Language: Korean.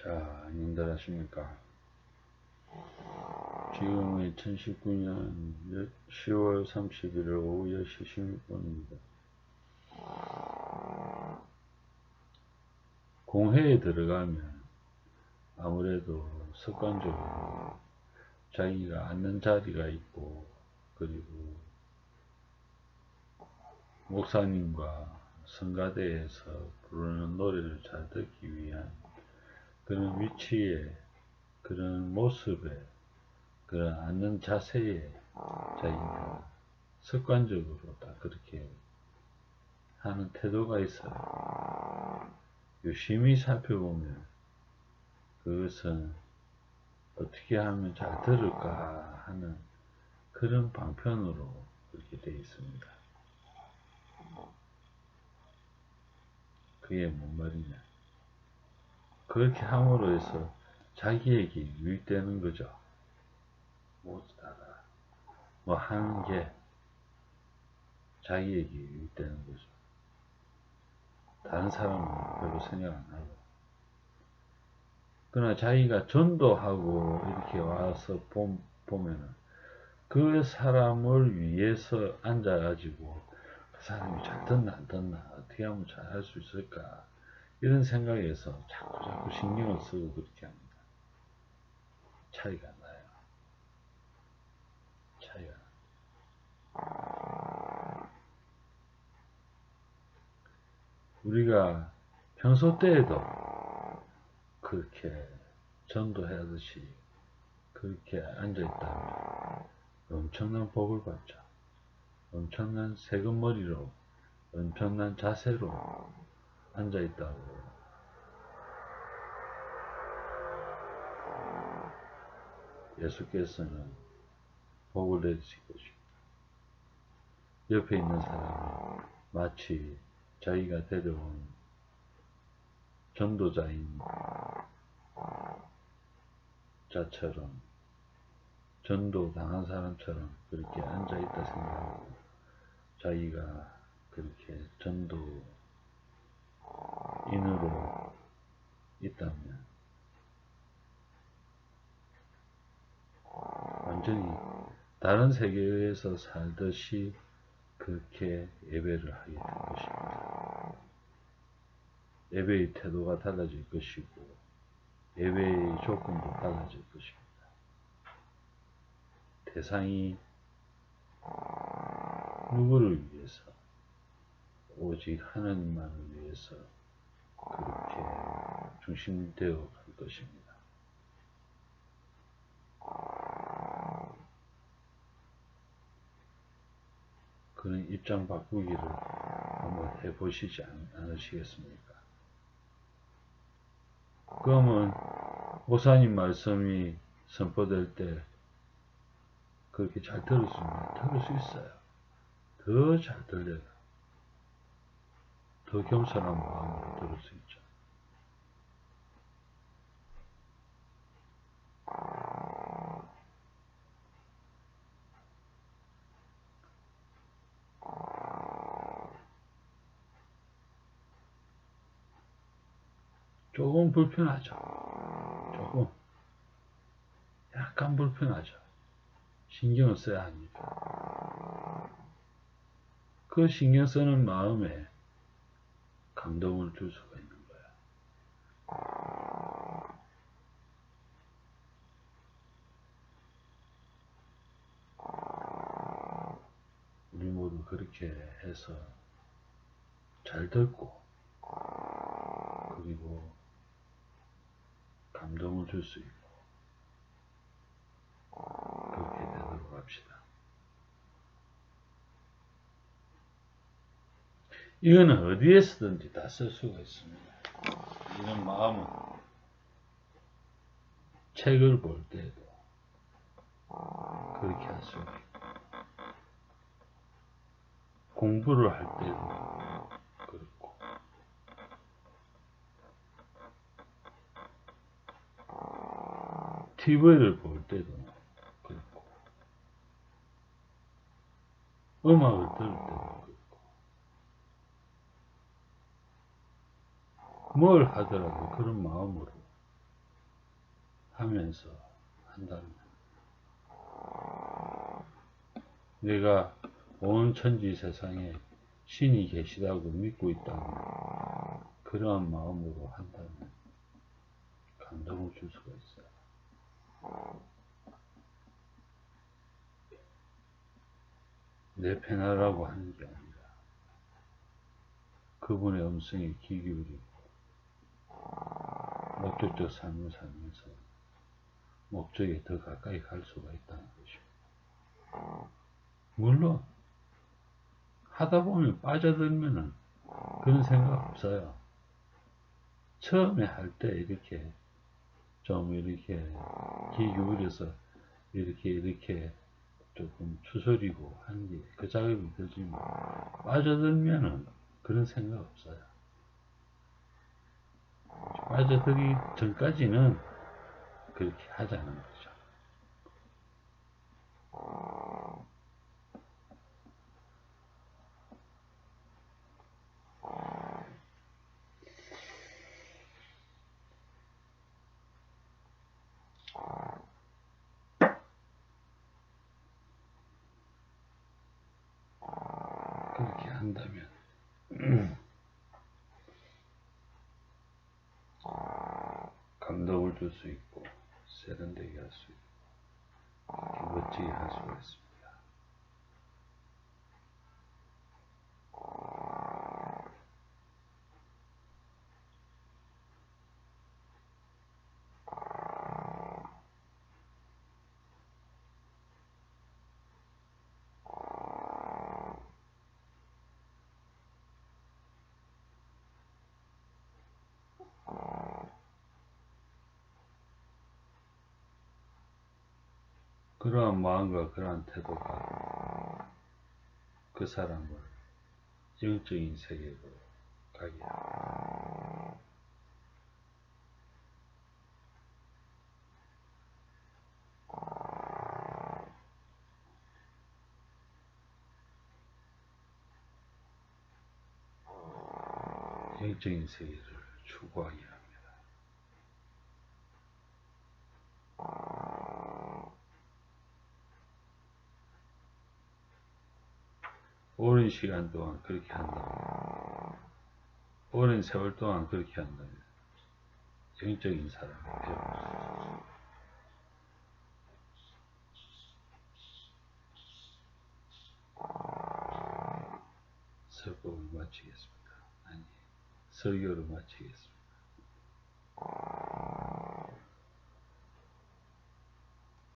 자, 안녕들 하십니까. 지금은 2019년 10월 31일 오후 10시 16분입니다. 공회에 들어가면 아무래도 습관적으로 자기가 앉는 자리가 있고, 그리고 목사님과 성가대에서 부르는 노래를 잘 듣기 위한 그런 위치에, 그런 모습에, 그런 앉는 자세에 자기가 습관적으로 다 그렇게 하는 태도가 있어요. 유심히 살펴보면 그것은 어떻게 하면 잘 들을까 하는 그런 방편으로 그렇게 되어 있습니다. 그게 뭔 말이냐? 그렇게 함으로 해서 자기에게 유익되는 거죠. 모두 다가 뭐 하는 게 자기에게 유익되는 거죠. 다른 사람은 별로 생각 안 하고. 그러나 자기가 전도하고 이렇게 와서 보, 보면은 그 사람을 위해서 앉아가지고 그 사람이 잘 듣나 안 듣나 어떻게 하면 잘 할 수 있을까 이런 생각에서 자꾸 자꾸 신경을 쓰고 그렇게 합니다. 차이가 나요. 차이가. 우리가 평소 때에도 그렇게 전도하듯이 그렇게 앉아있다면 엄청난 복을 받죠. 엄청난 세금머리로 엄청난 자세로 앉아 있다고 예수께서는 복을 내주실 것입니다. 옆에 있는 사람이 마치 자기가 데려온 전도자인 자처럼 전도 당한 사람처럼 그렇게 앉아있다 생각하고 자기가 그렇게 전도 인으로 있다면 완전히 다른 세계에서 살듯이 그렇게 예배를 하게 될 것입니다. 예배의 태도가 달라질 것이고 예배의 조건도 달라질 것입니다. 대상이 누구를 위해서 오직 하나님만을 위해서 그렇게 중심되어 갈 것입니다. 그런 입장 바꾸기를 한번 해보시지 않으시겠습니까? 그러면 모사님 말씀이 선포될 때 그렇게 잘 있나요? 들을 수 있어요. 더 잘 들려요. 더 겸손한 마음으로 들을 수 있죠. 조금 불편하죠. 조금. 약간 불편하죠. 신경을 써야 하니까. 그 신경 쓰는 마음에 감동을 줄 수가 있는 거야. 우리 모두 그렇게 해서 잘 듣고 그리고 감동을 줄 수 있고 그렇게 되도록 합시다. 이거는 어디에서든지 다 쓸 수가 있습니다. 이런 마음은 책을 볼 때도 그렇게 할수 있고 공부를 할 때도 그렇고 TV를 볼 때도 그렇고 음악을 들을 때도 그렇고 뭘 하더라도 그런 마음으로 하면서 한다면 내가 온 천지 세상에 신이 계시다고 믿고 있다면 그러한 마음으로 한다면 감동을 줄 수가 있어요. 내 편하라고 하는 게 아니라 그분의 음성에 귀 기울이고 목적적 삶을 살면서 목적에 더 가까이 갈 수가 있다는 것이고 물론 하다 보면 빠져들면은 그런 생각 없어요. 처음에 할 때 이렇게 좀 이렇게 귀 기울여서 이렇게 이렇게 조금 추스리고 하는 게 그 작업이 들지만 빠져들면은 그런 생각 없어요. 빠져들기 전까지는 그렇게 하자는 거죠. 그렇게 한다면 줄수 있고 세련되게 할 수 있고 멋지게 할 수가 있습니다. 그러한 마음과 그러한 태도가 그 사람을 영적인 세계로 가게 합니다. 영적인 세계를 추구하게 합니다. 오랜 시간 동안 그렇게 한다면, 오랜 세월 동안 그렇게 한다면, 영적인 되어버립니다. 설법을 마치겠습니다. 아니, 설교를 마치겠습니다.